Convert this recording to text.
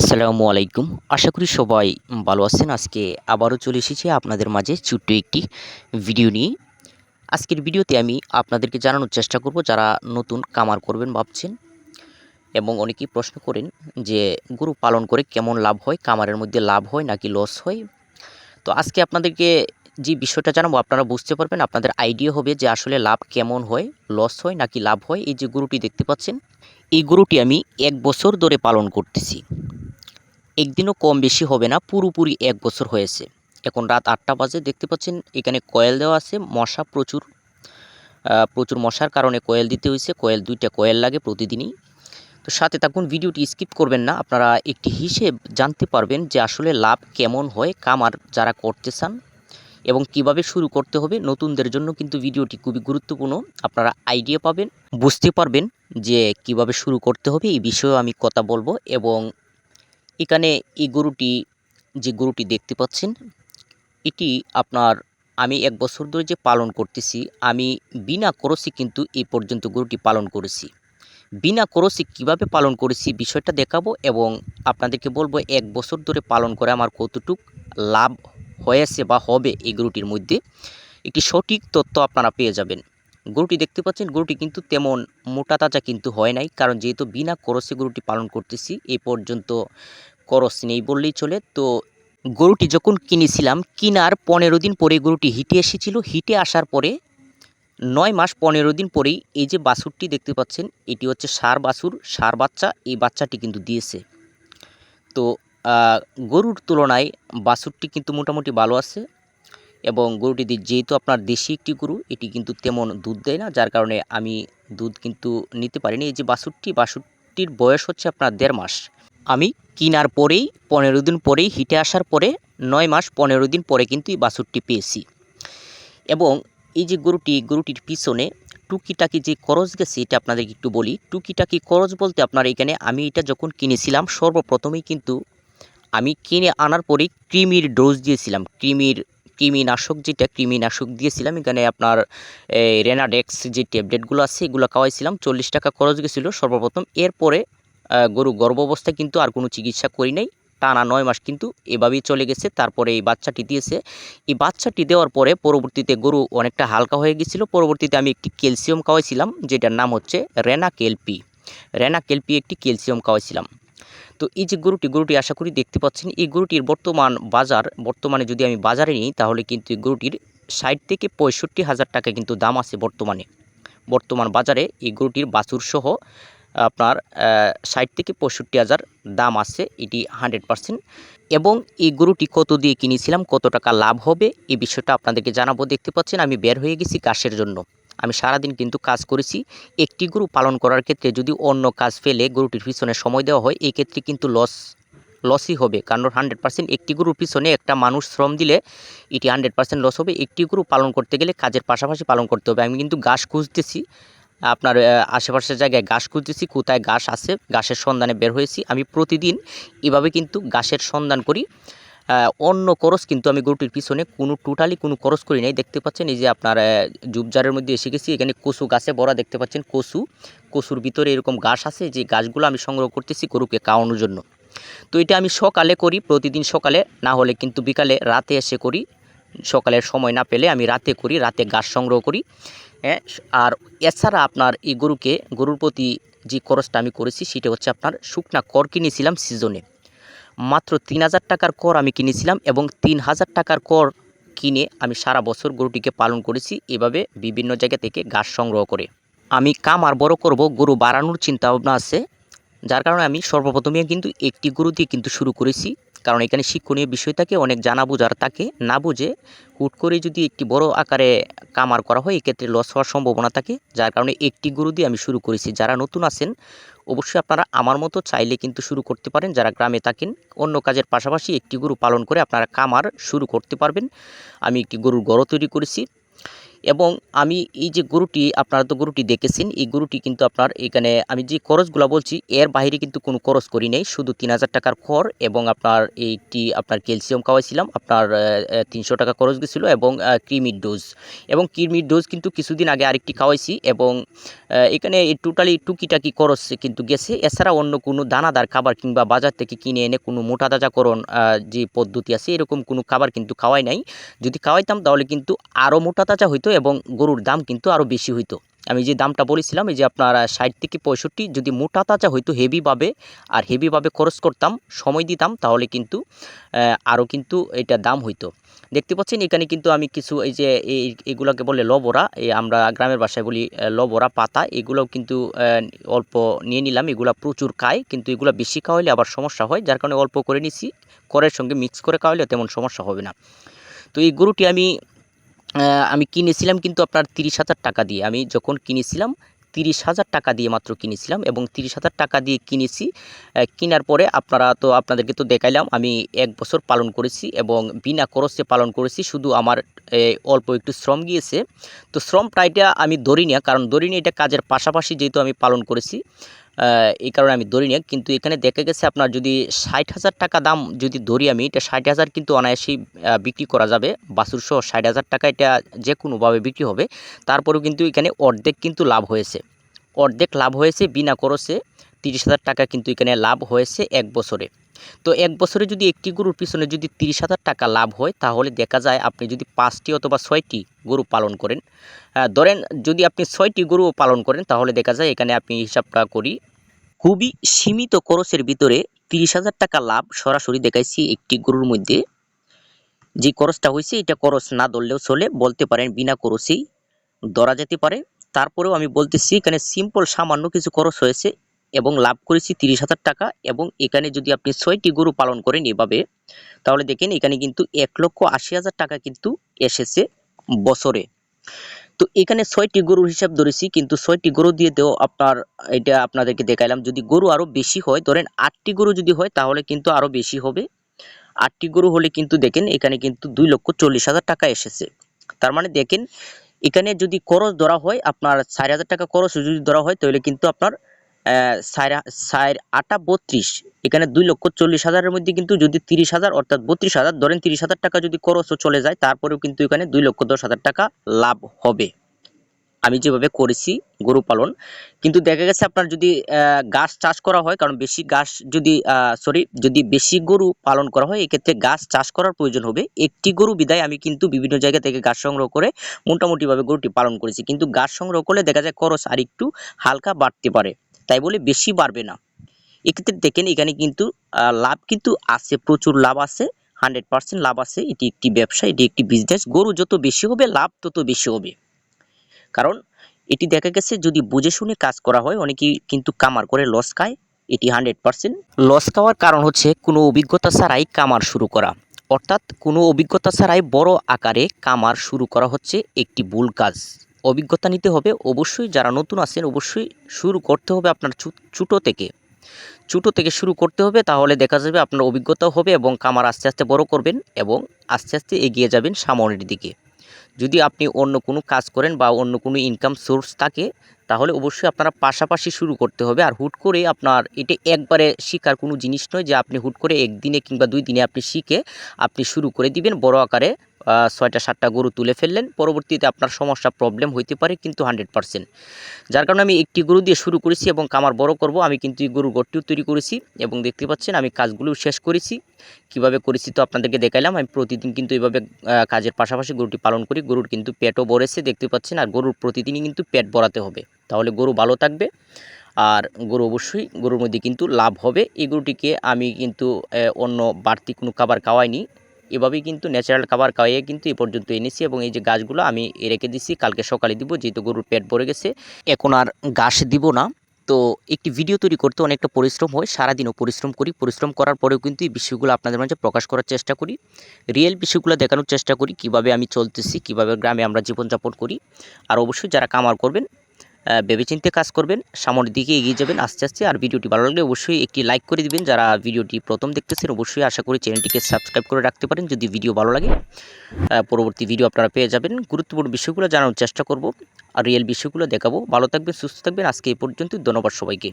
আসসালামু আলাইকুম। আশা করি সবাই ভালো আছেন। আজকে আবারও চলে এসেছি আপনাদের মাঝে ছোট্ট একটি ভিডিও নিয়ে। আজকের ভিডিওতে আমি আপনাদেরকে জানানোর চেষ্টা করব যারা নতুন কামার করবেন ভাবছেন এবং অনেকেই প্রশ্ন করেন যে, গরু পালন করে কেমন লাভ হয়? কামারের মধ্যে লাভ হয় নাকি লস হয়? তো আজকে আপনাদেরকে যে বিষয়টা জানাব, আপনারা বুঝতে পারবেন, আপনাদের আইডিয়া হবে যে আসলে লাভ কেমন হয় লস হয় নাকি লাভ হয়। এই যে গরুটি দেখতে পাচ্ছেন, এই গরুটি আমি এক বছর ধরে পালন করতেছি। একদিনও কম বেশি হবে না, পুরোপুরি এক বছর হয়েছে। এখন রাত আটটা বাজে, দেখতে পাচ্ছেন এখানে কয়েল দেওয়া আছে, মশা প্রচুর। প্রচুর মশার কারণে কয়েল দিতে হয়েছে, কয়েল দুইটা কয়েল লাগে প্রতিদিনই। তো সাথে থাকুন, ভিডিওটি স্কিপ করবেন না, আপনারা একটি হিসেব জানতে পারবেন যে আসলে লাভ কেমন হয়, কামার যারা করতে চান এবং কীভাবে শুরু করতে হবে। নতুনদের জন্য কিন্তু ভিডিওটি খুবই গুরুত্বপূর্ণ, আপনারা আইডিয়া পাবেন, বুঝতে পারবেন যে কীভাবে শুরু করতে হবে, এই বিষয়েও আমি কথা বলব এবং এখানে এই গরুটি, যে গরুটি দেখতে পাচ্ছেন, এটি আপনার আমি এক বছর ধরে যে পালন করতেছি, আমি বিনা খরচে কিন্তু এই পর্যন্ত গরুটি পালন করেছি। বিনা খরচে কীভাবে পালন করেছি বিষয়টা দেখাবো এবং আপনাদেরকে বলব এক বছর ধরে পালন করে আমার কতটুক লাভ হয়েছে বা হবে এই গরুটির মধ্যে। একটি সঠিক তথ্য আপনারা পেয়ে যাবেন। গরুটি দেখতে পাচ্ছেন, গরুটি কিন্তু তেমন মোটা তাজা কিন্তু হয় নাই। কারণ যেহেতু বিনা করসে গরুটি পালন করতেছি এই পর্যন্ত করস নেই বললেই চলে। তো গরুটি যখন কিনেছিলাম, কিনার পনেরো দিন পরে গরুটি হিটে এসেছিল। হিটে আসার পরে নয় মাস পনেরো দিন পরেই এই যে বাছুরটি দেখতে পাচ্ছেন, এটি হচ্ছে সার বাছুর, সার বাচ্চা, এই বাচ্চাটি কিন্তু দিয়েছে। তো গরুর তুলনায় বাছুরটি কিন্তু মোটামুটি ভালো আছে। এবং গরুটি যেহেতু আপনার দেশি একটি গরু, এটি কিন্তু তেমন দুধ দেয় না, যার কারণে আমি দুধ কিন্তু নিতে পারিনি। এই যে বাছুরটি বাছুরটির বয়স হচ্ছে আপনার দেড় মাস। আমি কিনার পরেই, পনেরো দিন পরেই, হিটে আসার পরে, নয় মাস, পনেরো দিন পরে কিন্তু এই বাছুরটি পেয়েছি। এবং এই যে গরুটি গরুটির পিছনে টুকিটাকি যে খরচ গেছে, এটা আপনাদেরকে একটু বলি। টুকিটাকি খরচ বলতে আপনার এখানে আমি এটা যখন কিনেছিলাম, সর্বপ্রথমেই কিন্তু আমি কিনে আনার পরেই কৃমির ডোজ দিয়েছিলাম। কৃমির কৃমিনাশক যেটা কৃমিনাশক দিয়েছিলাম, এখানে আপনার এই রেনাডেক্স যে ট্যাবলেটগুলো আছে, এগুলো খাওয়াইছিলাম, চল্লিশ টাকা খরচ গেছিল সর্বপ্রথম। এরপরে গরু গর্ভাবস্থায় কিন্তু আর কোনো চিকিৎসা করি নাই, টানা নয় মাস কিন্তু এভাবেই চলে গেছে। তারপরে এই বাচ্চাটি দিয়েছে। এই বাচ্চাটি দেওয়ার পরে পরবর্তীতে গরু অনেকটা হালকা হয়ে গেছিল। পরবর্তীতে আমি একটি ক্যালসিয়াম খাওয়াইছিলাম, যেটার নাম হচ্ছে রেনা কেলপি রেনা কেলপি একটি ক্যালসিয়াম খাওয়াইছিলাম। তো এই যে গরুটি গরুটি আশা করি দেখতে পাচ্ছেন, এই গরুটির বর্তমান বাজার, বর্তমানে যদি আমি বাজারে নিই, তাহলে কিন্তু এই গরুটির ষাট থেকে পঁয়ষট্টি হাজার টাকা কিন্তু দাম আছে বর্তমানে। বর্তমান বাজারে এই গরুটির বাছুর সহ আপনার ষাট থেকে পঁয়ষট্টি হাজার দাম আছে, এটি হান্ড্রেড পারসেন্ট। এবং এই গরুটি কত দিয়ে কিনেছিলাম, কত টাকা লাভ হবে এই বিষয়টা আপনাদেরকে জানাব। দেখতে পাচ্ছেন, আমি বের হয়ে গেছি কাশের জন্য। আমি সারাদিন কিন্তু কাজ করেছি। একটি গরু পালন করার ক্ষেত্রে যদি অন্য কাজ ফেলে গরুটির পিছনে সময় দেওয়া হয় এই ক্ষেত্রে কিন্তু লস লসই হবে। কারণ হান্ড্রেড পার্সেন্ট একটি গরুর পিছনে একটা মানুষ শ্রম দিলে এটি হান্ড্রেড পার্সেন্ট লস হবে। একটি গরু পালন করতে গেলে কাজের পাশাপাশি পালন করতে হবে। আমি কিন্তু ঘাস খুঁজতেছি। আপনার আশেপাশের জায়গায় ঘাস খুঁজতেছি, কোথায় ঘাস আছে, ঘাসের সন্ধানে বের হয়েছি। আমি প্রতিদিন এভাবে কিন্তু ঘাসের সন্ধান করি। অন্য খরচ কিন্তু আমি গরুটির পিছনে কোনো টোটালি কোনো খরচ করি নাই। দেখতে পাচ্ছেন এই যে আপনার জুবজারের মধ্যে এসে গেছি। এখানে কচু গাছে ভরা দেখতে পাচ্ছেন কচু কচুর ভিতরে এরকম ঘাস আছে যে গাছগুলো আমি সংগ্রহ করতেছি গরুকে খাওয়ানোর জন্য। তো এটা আমি সকালে করি, প্রতিদিন সকালে। না হলে কিন্তু বিকালে রাতে এসে করি। সকালের সময় না পেলে আমি রাতে করি, রাতে ঘাস সংগ্রহ করি। হ্যাঁ আর এছাড়া আপনার এই গরুকে, গরুর প্রতি যে খরচটা আমি করেছি, সেটা হচ্ছে আপনার শুকনা কর কিনেছিলাম সিজনে মাত্র তিন হাজার টাকার কর আমি কিনেছিলাম এবং তিন হাজার টাকার কর কিনে আমি সারা বছর গরুটিকে পালন করেছি, এভাবে বিভিন্ন জায়গা থেকে ঘাস সংগ্রহ করে। আমি কামার বড় করব গরু বাড়ানোর চিন্তাভাবনা আছে, যার কারণে আমি সর্বপ্রথমে কিন্তু একটি গরু দিয়ে কিন্তু শুরু করেছি। কারণ এখানে শিক্ষণীয় বিষয় থাকে, অনেক জানা বোঝার থাকে। না বুঝে হুট করে যদি একটি বড় আকারে কামার করা হয়, এক্ষেত্রে লস হওয়ার সম্ভাবনা থাকে। যার কারণে একটি গরু দিয়ে আমি শুরু করেছি। যারা নতুন আছেন অবশ্যই আপনারা আমার মতো চাইলে কিন্তু শুরু করতে পারেন। যারা গ্রামে থাকেন, অন্য কাজের পাশাপাশি একটি গরু পালন করে আপনারা কামার শুরু করতে পারবেন। আমি একটি গরুর গড় তৈরি করেছি। এবং আমি এই যে গরুটি আপনারা তো গরুটি দেখেছেন এই গরুটি কিন্তু আপনার এখানে আমি যে খরচগুলো বলছি এর বাইরে কিন্তু কোনো খরচ করি নাই। শুধু তিন হাজার টাকার খড় এবং আপনার এইটি আপনার ক্যালসিয়াম খাওয়াইছিলাম। আপনার তিনশো টাকা খরচ গেছিল এবং ক্রিমির ডোজ। এবং ক্রিমির ডোজ কিন্তু কিছুদিন আগে আরেকটি খাওয়াইছি এবং এখানে টোটালি টুকিটাকি খরচ কিন্তু গেছে। এছাড়া অন্য কোনো দানাদার খাবার কিংবা বাজার থেকে কিনে এনে কোনো মোটা তাজাকরণ আহ, যে পদ্ধতি আছে এরকম কোনো খাবার কিন্তু খাওয়াই নাই। যদি খাওয়াইতাম তাহলে কিন্তু আরও মোটা তাজা হইতো এবং গরুর দাম কিন্তু আরও বেশি হইতো। আমি যে দামটা বলেছিলাম, এই যে আপনার ষাট থেকে পঁয়ষট্টি, যদি মোটা তাজা হইতো হেভিভাবে আর হেভিভাবে খরচ করতাম, সময় দিতাম, তাহলে কিন্তু আরও কিন্তু এটা দাম হইতো। দেখতে পাচ্ছেন, এখানে কিন্তু আমি কিছু এই যে এগুলোকে বলে লবরা, এই আমরা গ্রামের ভাষায় বলি লবরা পাতা, এগুলোও কিন্তু অল্প নিয়ে নিলাম। এগুলো প্রচুর খায়, কিন্তু এগুলো বেশি খাওয়াইলে আবার সমস্যা হয়। যার কারণে অল্প করে নিছি, করের সঙ্গে মিক্স করে খাওয়াইলে তেমন সমস্যা হবে না। তো এই গরুটি আমি আমি কিনেছিলাম কিন্তু আপনার তিরিশ হাজার টাকা দিয়ে। আমি যখন কিনেছিলাম, তিরিশ হাজার টাকা দিয়ে মাত্র কিনেছিলাম এবং তিরিশ হাজার টাকা দিয়ে কিনেছি কেনার পরে আপনারা তো আপনাদেরকে তো দেখাইলাম, আমি এক বছর পালন করেছি এবং বিনা খরচে পালন করেছি, শুধু আমার অল্প একটু শ্রম গিয়েছে। তো শ্রমটা এটা আমি ধরি না কারণ ধরি না এটা কাজের পাশাপাশি যেহেতু আমি পালন করেছি। এই কারণে আমি ধরি না। কিন্তু এখানে দেখা গেছে আপনার যদি ষাট হাজার টাকা দাম যদি ধরি আমি, এটা ষাট হাজার কিন্তু অনায়াসেই বিক্রি করা যাবে। বাছুর সহ ষাট হাজার টাকা এটা যে কোনোভাবে বিক্রি হবে। তারপরেও কিন্তু এখানে অর্ধেক কিন্তু লাভ হয়েছে। অর্ধেক লাভ হয়েছে বিনা খরচে। তিরিশ হাজার টাকা কিন্তু এখানে লাভ হয়েছে এক বছরে। তো এক বছরে যদি একটি গরুর পিছনে যদি তিরিশ হাজার টাকা লাভ হয়, তাহলে দেখা যায় আপনি যদি পাঁচটি অথবা ছয়টি গরু পালন করেন ধরেন যদি আপনি ছয়টি গরু পালন করেন, তাহলে দেখা যায় এখানে আপনি হিসাবটা করি, খুবই সীমিত খরচের ভিতরে তিরিশ হাজার টাকা লাভ সরাসরি দেখাইছি একটি গরুর মধ্যে। যে খরচটা হয়েছে, এটা খরচ না ধরলেও চলে, বলতে পারেন বিনা খরচেই ধরা যেতে পারে। তারপরেও আমি বলতেছি, এখানে সিম্পল সামান্য কিছু খরচ হয়েছে। এবং লাভ করেছি তিরিশ হাজার টাকা এবং এখানে যদি আপনি ছয়টি গরু পালন করেন এভাবে, তাহলে দেখেন এখানে কিন্তু এক লক্ষ আশি হাজার টাকা কিন্তু এসেছে বছরে। তো এখানে ছয়টি গরুর হিসাব ধরেছি, কিন্তু ছয়টি গরু দিয়ে দেও আপনার, এটা আপনাদেরকে দেখাইলাম। যদি গরু আরও বেশি হয়, ধরেন আটটি গরু যদি হয়, তাহলে কিন্তু আরও বেশি হবে। আটটি গরু হলে কিন্তু দেখেন এখানে কিন্তু দুই লক্ষ চল্লিশ হাজার টাকা এসেছে। তার মানে দেখেন, এখানে যদি খরচ ধরা হয়, আপনার চার হাজার টাকা খরচ যদি ধরা হয়, তাহলে কিন্তু আপনার চার আটা বত্রিশ। এখানে দুই লক্ষ চল্লিশ হাজারের মধ্যে কিন্তু যদি তিরিশ হাজার, অর্থাৎ বত্রিশ হাজার, ধরেন তিরিশ হাজার টাকা যদি খরচও চলে যায়, তারপরেও কিন্তু এখানে দুই লক্ষ দশ হাজার টাকা লাভ হবে। আমি যেভাবে করেছি, গরু পালন। কিন্তু দেখা গেছে আপনার যদি গাছ চাষ করা হয়, কারণ বেশি গাছ যদি সরি যদি বেশি গরু পালন করা হয়, এক্ষেত্রে গাছ চাষ করার প্রয়োজন হবে। একটি গরু বিদায় আমি কিন্তু বিভিন্ন জায়গা থেকে গাছ সংগ্রহ করে মোটামুটিভাবে গরুটি পালন করেছি। কিন্তু গাছ সংগ্রহ করলে দেখা যায় খরচ আর একটু হালকা বাড়তে পারে। তাই বলে বেশি বাড়বে না। এক্ষেত্রে দেখেন এখানে কিন্তু লাভ কিন্তু আছে, প্রচুর লাভ আছে হান্ড্রেড পার্সেন্ট লাভ আছে, এটি একটি ব্যবসা, এটি একটি বিজনেস গরু যত বেশি হবে, লাভ তত বেশি হবে। কারণ এটি দেখা গেছে, যদি বুঝে শুনে কাজ করা হয়, অনেকেই কিন্তু কামার করে লস খায়, এটি হান্ড্রেড পার্সেন্ট লস খাওয়ার কারণ হচ্ছে, কোনো অভিজ্ঞতা ছাড়াই কামার শুরু করা। অর্থাৎ কোনো অভিজ্ঞতা ছাড়াই বড় আকারে কামার শুরু করা হচ্ছে একটি ভুল কাজ। অভিজ্ঞতা নিতে হবে। অবশ্যই যারা নতুন আছেন, অবশ্যই শুরু করতে হবে আপনার ছোটো থেকে। ছোটো থেকে শুরু করতে হবে, তাহলে দেখা যাবে আপনার অভিজ্ঞতাও হবে এবং কামার আস্তে আস্তে বড় করবেন এবং আস্তে আস্তে এগিয়ে যাবেন সামনের দিকে। যদি আপনি অন্য কোনো কাজ করেন বা অন্য কোনো ইনকাম সোর্স থাকে, তাহলে অবশ্যই আপনারা পাশাপাশি শুরু করতে হবে। আর হুট করে আপনার এটা একবারে শেখার কোনো জিনিস নয় যে আপনি হুট করে একদিনে কিংবা দুই দিনে আপনি শিখে আপনি শুরু করে দিবেন বড় আকারে ছয়টা, সাতটা গরু তুলে ফেললেন। পরবর্তীতে আপনার সমস্যা প্রবলেম হইতে পারে, কিন্তু হান্ড্রেড পার্সেন্ট যার কারণে আমি একটি গরু দিয়ে শুরু করেছি এবং কামার বড় করব। আমি কিন্তু এই গরুর গড়টিও তৈরি করেছি এবং দেখতে পাচ্ছেন আমি কাজগুলো শেষ করেছি। কীভাবে করেছি তো আপনাদেরকে দেখাইলাম। আমি প্রতিদিন কিন্তু এইভাবে কাজের পাশাপাশি গরুটি পালন করি। গরুর কিন্তু পেটও ভরেছে, দেখতে পাচ্ছেন। আর গরুর প্রতিদিনই কিন্তু পেট ভরাতে হবে। তাহলে গরু ভালো থাকবে। আর গরু অবশ্যই, গরুর মধ্যে কিন্তু লাভ হবে। এই গরুটিকে আমি কিন্তু অন্য বাড়তি কোনো খাবার খাওয়াইনি। এভাবেই কিন্তু ন্যাচারাল খাবার খাওয়াইয়ে কিন্তু এ পর্যন্ত এনেছি এবং এই যে গাছগুলো আমি রেখে দিছি, কালকে সকালে দিব, যেহেতু গরুর পেট ভরে গেছে। এখন আর ঘাস দিব না। তো একটি ভিডিও তৈরি করতে অনেকটা পরিশ্রম হয়, সারাদিনও পরিশ্রম করি। পরিশ্রম করার পরেও কিন্তু এই বিষয়গুলো আপনাদের মাঝে প্রকাশ করার চেষ্টা করি। রিয়েল বিষয়গুলো দেখানোর চেষ্টা করি, কীভাবে আমি চলতেছি, কীভাবে গ্রামে আমরা জীবনযাপন করি। আর অবশ্যই যারা কামার করবেন ভেবেচিন্তে কাজ করবেন, সামনের দিকে এগিয়ে যাবেন আস্তে আস্তে। আর ভিডিওটি ভালো লাগলে অবশ্যই একটি লাইক করে দিবেন। যারা ভিডিওটি প্রথম দেখতেছেন, অবশ্যই আশা করি চ্যানেলটিকে সাবস্ক্রাইব করে রাখতে পারেন যদি ভিডিও ভালো লাগে। পরবর্তী ভিডিও আপনারা পেয়ে যাবেন। গুরুত্বপূর্ণ বিষয়গুলো জানানোর চেষ্টা করব। আর রিয়েল বিষয়গুলো দেখাবো। ভালো থাকবেন, সুস্থ থাকবেন। আজকে এই পর্যন্ত ধন্যবাদ সবাইকে।